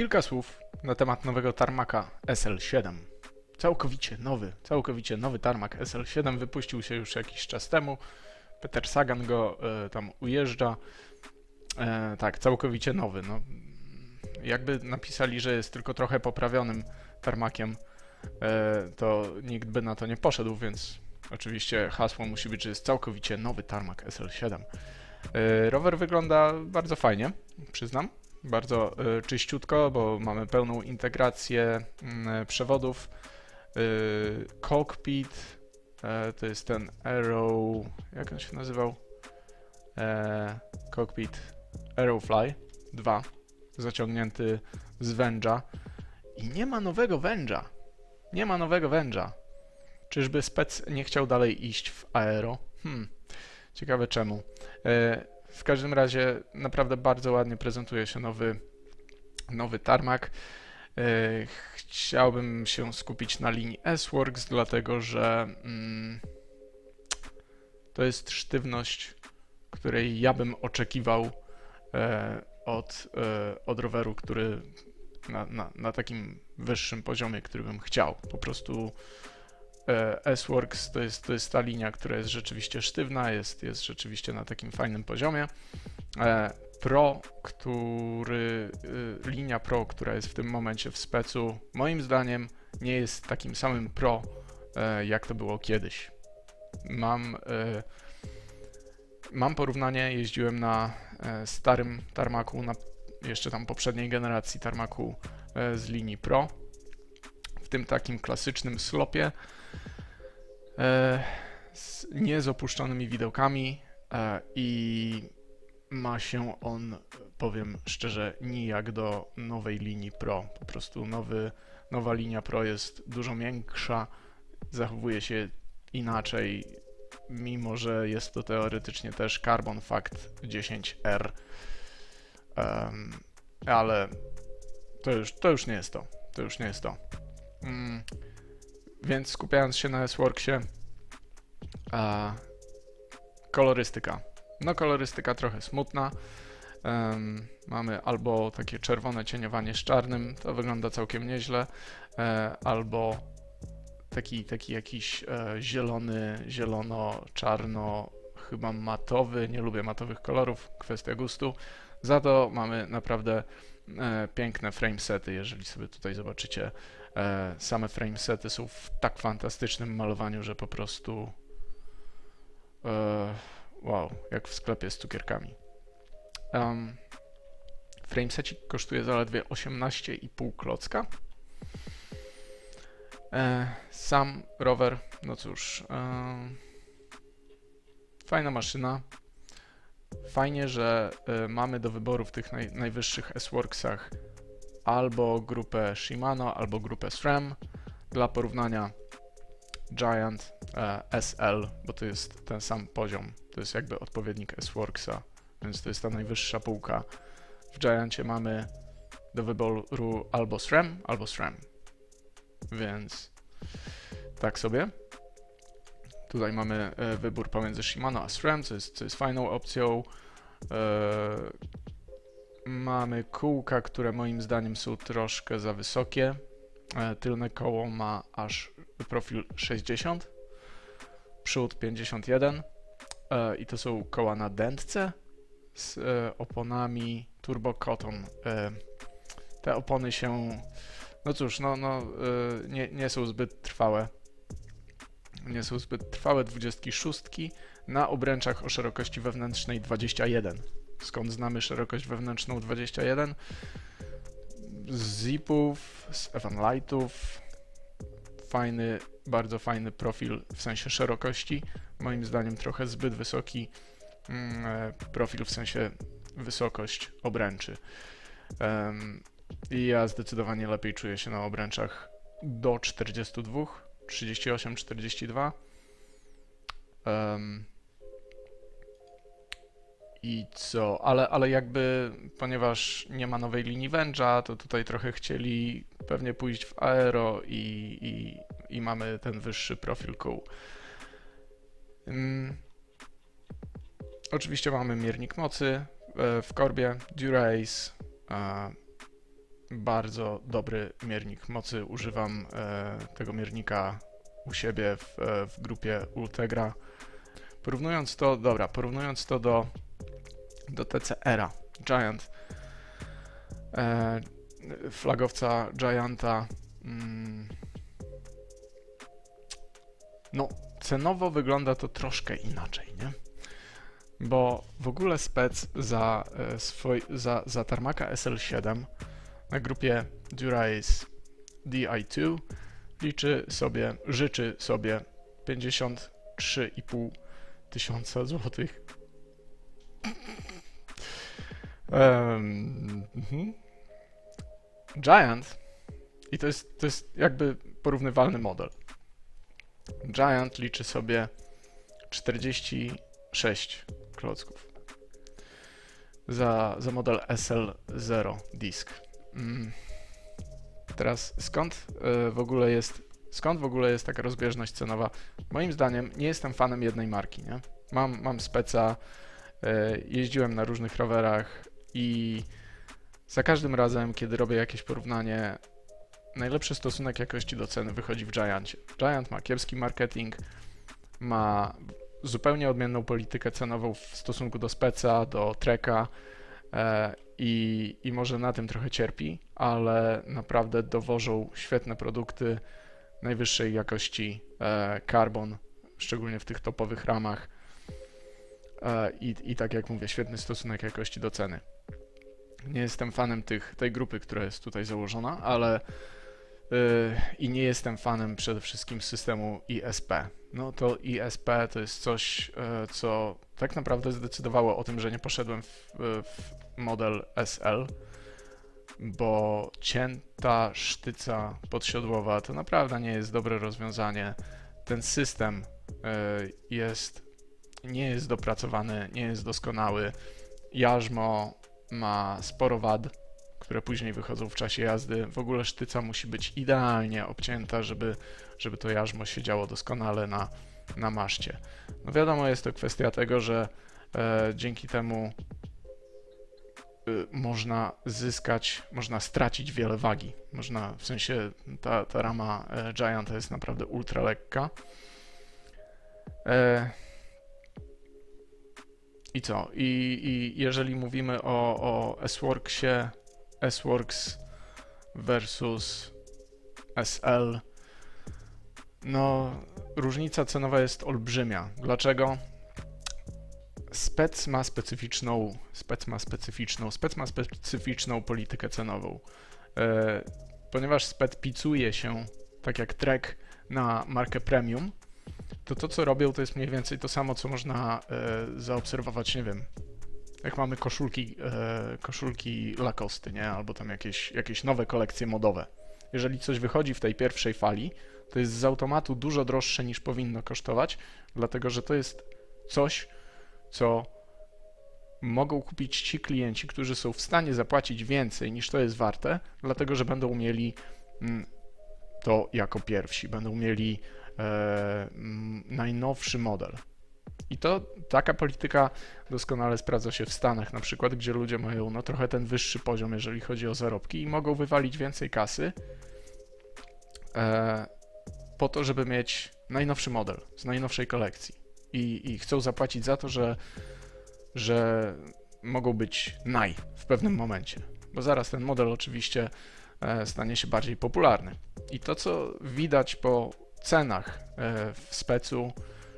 Kilka słów na temat nowego tarmaka SL7. Całkowicie nowy, całkowicie nowy tarmak SL7 wypuścił się już jakiś czas temu. Peter Sagan go e, tam ujeżdża. E, tak, całkowicie nowy. No, jakby napisali, że jest tylko trochę poprawionym tarmakiem, e, to nikt by na to nie poszedł, więc oczywiście hasło musi być, że jest całkowicie nowy tarmak SL7. E, rower wygląda bardzo fajnie, przyznam. Bardzo e, czyściutko, bo mamy pełną integrację mm, przewodów. E, cockpit e, to jest ten Arrow. Jak on się nazywał? E, cockpit Arrowfly 2, zaciągnięty z węża. I nie ma nowego węża. Nie ma nowego węża. Czyżby spec nie chciał dalej iść w aero? Hmm, ciekawe czemu. W każdym razie naprawdę bardzo ładnie prezentuje się nowy, nowy tarmak. E, Chciałbym się skupić na linii S-Works, dlatego że mm, to jest sztywność, której ja bym oczekiwał e, od, e, od roweru, który na, na, na takim wyższym poziomie, który bym chciał. Po prostu S-Works to jest, to jest ta linia, która jest rzeczywiście sztywna, jest, jest rzeczywiście na takim fajnym poziomie. E, Pro, który, y, linia Pro, która jest w tym momencie w specu, moim zdaniem nie jest takim samym Pro, e, jak to było kiedyś. Mam, e, mam porównanie, jeździłem na e, starym tarmaku, na jeszcze tam poprzedniej generacji tarmaku e, z linii Pro, tym takim klasycznym slopie, e, z, nie z opuszczonymi widełkami e, i ma się on, powiem szczerze, nijak do nowej linii Pro. Po prostu nowy, nowa linia Pro jest dużo miększa, zachowuje się inaczej, mimo że jest to teoretycznie też Carbon Fact 10R. Em, ale to już, to już nie jest to. To już nie jest to. Mm, więc skupiając się na S-Worksie, a, kolorystyka. No, kolorystyka trochę smutna. Em, mamy albo takie czerwone cieniowanie z czarnym, to wygląda całkiem nieźle, e, albo taki, taki jakiś e, zielony, zielono-czarno, chyba matowy. Nie lubię matowych kolorów, kwestia gustu. Za to mamy naprawdę e, piękne framesety, jeżeli sobie tutaj zobaczycie. E, same framesety są w tak fantastycznym malowaniu, że po prostu e, wow, jak w sklepie z cukierkami. Um, framesecik kosztuje zaledwie 18,5 klocka. E, sam rower, no cóż, fajna maszyna. Fajnie, że mamy do wyboru w tych naj, najwyższych S-Worksach albo grupę Shimano, albo grupę SRAM. Dla porównania Giant e, SL, bo to jest ten sam poziom. To jest jakby odpowiednik S-Worksa, więc to jest ta najwyższa półka. W Giancie mamy do wyboru albo SRAM, albo SRAM. Więc tak sobie. Tutaj mamy e, wybór pomiędzy Shimano a SRAM, co jest, co jest fajną opcją. Mamy kółka, które moim zdaniem są troszkę za wysokie. E, tylne koło ma aż profil 60, przód 51 e, i to są koła na dętce z e, oponami Turbo Cotton. Te opony się, no cóż, no, no nie, nie są zbyt trwałe. Nie są zbyt trwałe 26 na obręczach o szerokości wewnętrznej 21. Skąd znamy szerokość wewnętrzną 21? Z zipów, z Evanlightów. Fajny, bardzo fajny profil w sensie szerokości. Moim zdaniem trochę zbyt wysoki mm, e, profil w sensie wysokość obręczy. Em, I ja zdecydowanie lepiej czuję się na obręczach do 42, 38, 42. Em, I co? Ale, ale jakby, ponieważ nie ma nowej linii węża, to tutaj trochę chcieli pewnie pójść w aero i, i, i mamy ten wyższy profil kół. Ym, oczywiście mamy miernik mocy e, w korbie, Durace, bardzo dobry miernik mocy. Używam e, tego miernika u siebie w, e, w grupie Ultegra. Porównując to, dobra, porównując to do, do TCR-a, Giant, e, flagowca Gianta, mm, no cenowo wygląda to troszkę inaczej, nie? Bo w ogóle spec za, e, swoj, za, za Tarmaka SL7 na grupie Durace DI2 liczy sobie, życzy sobie 53,5 tysiąca złotych. Mhm. Giant i to jest, to jest jakby porównywalny model. Giant liczy sobie 46 klocków za, za model SL0 disk. Mm. Teraz skąd y, w ogóle jest skąd w ogóle jest taka rozbieżność cenowa? Moim zdaniem nie jestem fanem jednej marki, nie? Mam, mam speca, y, jeździłem na różnych rowerach i za każdym razem, kiedy robię jakieś porównanie, najlepszy stosunek jakości do ceny wychodzi w Giancie. Giant ma kiepski marketing, ma zupełnie odmienną politykę cenową w stosunku do speca, do treka e, i, i może na tym trochę cierpi, ale naprawdę dowożą świetne produkty najwyższej jakości e, carbon, szczególnie w tych topowych ramach e, i, i tak jak mówię, świetny stosunek jakości do ceny. Nie jestem fanem tych, tej grupy, która jest tutaj założona, ale Yy, i nie jestem fanem przede wszystkim systemu ISP. No to ISP to jest coś, yy, co tak naprawdę zdecydowało o tym, że nie poszedłem w, w model SL, bo cięta sztyca podsiodłowa to naprawdę nie jest dobre rozwiązanie. Ten system yy, jest, nie jest dopracowany, nie jest doskonały. Jarzmo ma sporo wad, które później wychodzą w czasie jazdy. W ogóle sztyca musi być idealnie obcięta, żeby, żeby to jarzmo siedziało doskonale na, na maszcie. No wiadomo, jest to kwestia tego, że e, dzięki temu y, można zyskać, można stracić wiele wagi. Można, w sensie ta, ta rama e, Gianta jest naprawdę ultra lekka. E, I co? I, I jeżeli mówimy o, o S-Worksie, S-Works versus SL. No, różnica cenowa jest olbrzymia. Dlaczego? Spec ma specyficzną, spec ma specyficzną, spec ma specyficzną politykę cenową. E, ponieważ spec picuje się, tak jak Trek, na markę premium, to to, co robią, to jest mniej więcej to samo, co można e, zaobserwować, nie wiem, jak mamy koszulki, e, koszulki Lacoste, nie? Albo tam jakieś, jakieś nowe kolekcje modowe. Jeżeli coś wychodzi w tej pierwszej fali, to jest z automatu dużo droższe niż powinno kosztować, dlatego że to jest coś, co mogą kupić ci klienci, którzy są w stanie zapłacić więcej niż to jest warte, dlatego że będą mieli mm, to jako pierwsi, będą mieli najnowszy model. I to taka polityka doskonale sprawdza się w Stanach, na przykład, gdzie ludzie mają no, trochę ten wyższy poziom, jeżeli chodzi o zarobki i mogą wywalić więcej kasy e, po to, żeby mieć najnowszy model z najnowszej kolekcji. I, i chcą zapłacić za to, że, że mogą być naj w pewnym momencie, bo zaraz ten model oczywiście e, stanie się bardziej popularny. I to, co widać po cenach e, w specu,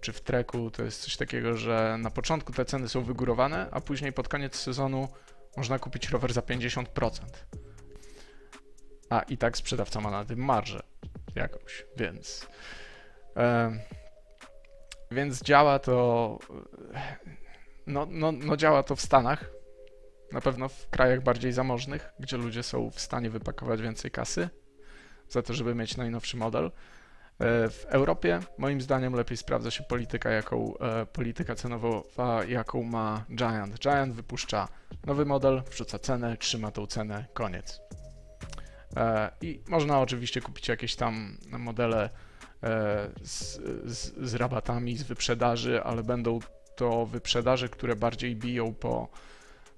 czy w treku to jest coś takiego, że na początku te ceny są wygórowane, a później pod koniec sezonu można kupić rower za 50%. A i tak sprzedawca ma na tym marżę jakąś, więc. E, więc działa to. No, no, no działa to w Stanach. Na pewno w krajach bardziej zamożnych, gdzie ludzie są w stanie wypakować więcej kasy za to, żeby mieć najnowszy model. E, w Europie moim zdaniem lepiej sprawdza się polityka, jaką, e, polityka cenowa, jaką ma Giant. Giant wypuszcza nowy model, wrzuca cenę, trzyma tą cenę, koniec. E, I można oczywiście kupić jakieś tam modele z, z, z rabatami, z wyprzedaży, ale będą to wyprzedaże, które bardziej biją po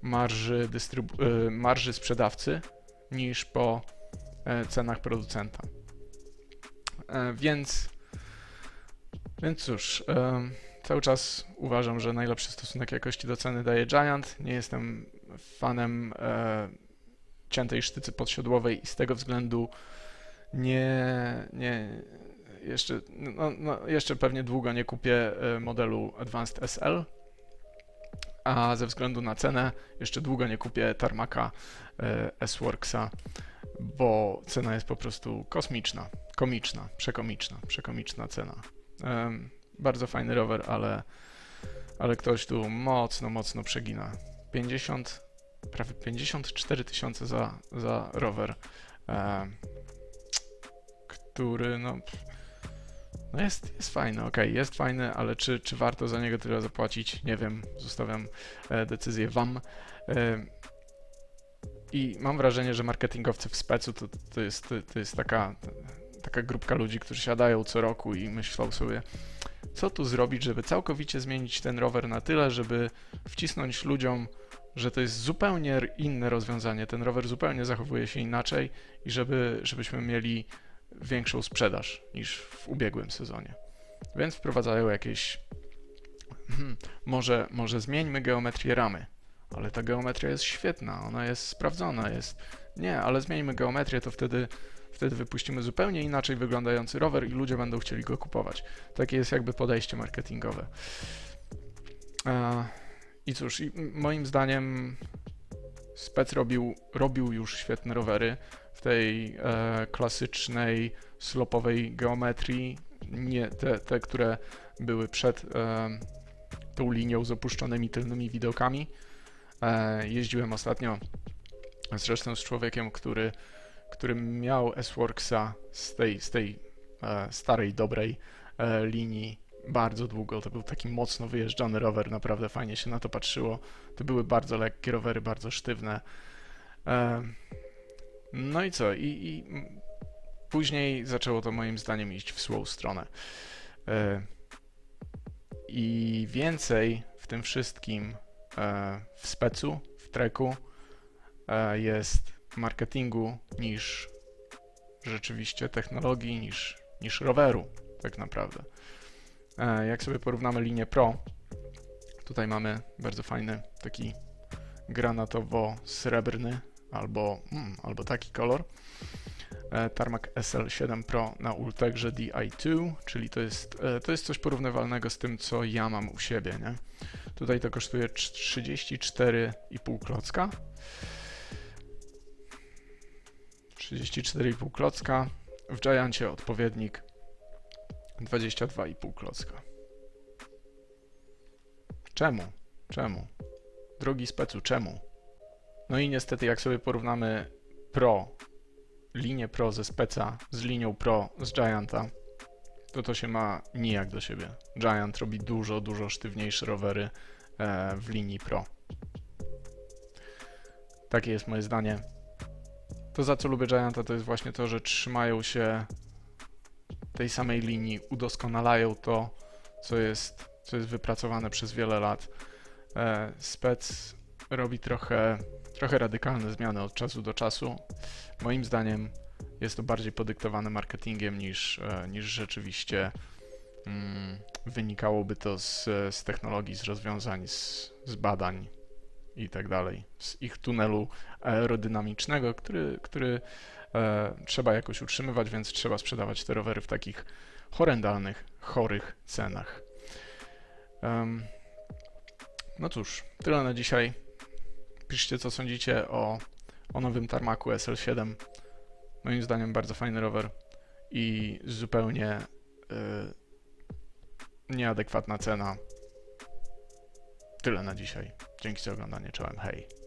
marży, marży sprzedawcy niż po cenach producenta. E, więc, więc cóż, cały czas uważam, że najlepszy stosunek jakości do ceny daje Giant. Nie jestem fanem e, ciętej sztycy podsiodłowej i z tego względu nie, nie jeszcze, no, no, jeszcze pewnie długo nie kupię e, modelu Advanced SL, a ze względu na cenę jeszcze długo nie kupię Tarmaka S-Worksa, bo cena jest po prostu kosmiczna, komiczna, przekomiczna, przekomiczna cena. Bardzo fajny rower, ale, ale ktoś tu mocno, mocno przegina. 50, prawie 54 tysiące za, za rower, który no, no jest, jest fajny, okej, jest fajny, ale czy, czy warto za niego tyle zapłacić? Nie wiem, zostawiam e, decyzję wam. I mam wrażenie, że marketingowcy w specu to, to, jest, to jest taka, taka grupka ludzi, którzy siadają co roku i myślą sobie, co tu zrobić, żeby całkowicie zmienić ten rower na tyle, żeby wcisnąć ludziom, że to jest zupełnie inne rozwiązanie, ten rower zupełnie zachowuje się inaczej i żeby, żebyśmy mieli większą sprzedaż niż w ubiegłym sezonie. Więc wprowadzają jakieś. Hmm, może, może zmieńmy geometrię ramy, ale ta geometria jest świetna, ona jest sprawdzona, jest. Nie, ale zmieńmy geometrię, to wtedy, wtedy wypuścimy zupełnie inaczej wyglądający rower i ludzie będą chcieli go kupować. Takie jest jakby podejście marketingowe. E, I cóż, moim zdaniem Spec robił, robił już świetne rowery w tej e, klasycznej, slopowej geometrii, nie te, te które były przed e, tą linią z opuszczonymi tylnymi widełkami. E, jeździłem ostatnio zresztą z człowiekiem, który, który miał S-Worksa z tej, z tej e, starej, dobrej e, linii bardzo długo. To był taki mocno wyjeżdżany rower, naprawdę fajnie się na to patrzyło. To były bardzo lekkie rowery, bardzo sztywne. No i co? I, i później zaczęło to moim zdaniem iść w złą stronę. I więcej w tym wszystkim w specu, w treku e, jest marketingu niż rzeczywiście technologii, niż, niż roweru, tak naprawdę. E, Jak sobie porównamy linię Pro, tutaj mamy bardzo fajny taki granatowo-srebrny albo, mm, albo taki kolor. E, Tarmac SL7 Pro na Ultegrze Di2, czyli to jest, e, to jest coś porównywalnego z tym, co ja mam u siebie, nie? Tutaj to kosztuje 34,5 klocka. 34,5 klocka. W Giancie odpowiednik 22,5 klocka. Czemu? Czemu? Drogi specu, czemu? No i niestety, jak sobie porównamy Pro, linię Pro ze speca z linią Pro z Gianta, to to się ma nijak do siebie. Giant robi dużo, dużo sztywniejsze rowery e, w linii Pro. Takie jest moje zdanie. To za co lubię Gianta to jest właśnie to, że trzymają się tej samej linii, udoskonalają to, co jest, co jest wypracowane przez wiele lat. E, spec robi trochę, trochę radykalne zmiany od czasu do czasu. Moim zdaniem jest to bardziej podyktowane marketingiem niż, e, niż rzeczywiście mm, wynikałoby to z, z technologii, z rozwiązań, z, z badań i tak dalej, z ich tunelu aerodynamicznego, który, który e, trzeba jakoś utrzymywać, więc trzeba sprzedawać te rowery w takich horrendalnych, chorych cenach. Em, no cóż, tyle na dzisiaj. Piszcie, co sądzicie o, o nowym Tarmaku SL7. Moim zdaniem bardzo fajny rower i zupełnie y, nieadekwatna cena. Tyle na dzisiaj. Dzięki za oglądanie. Czołem, hej.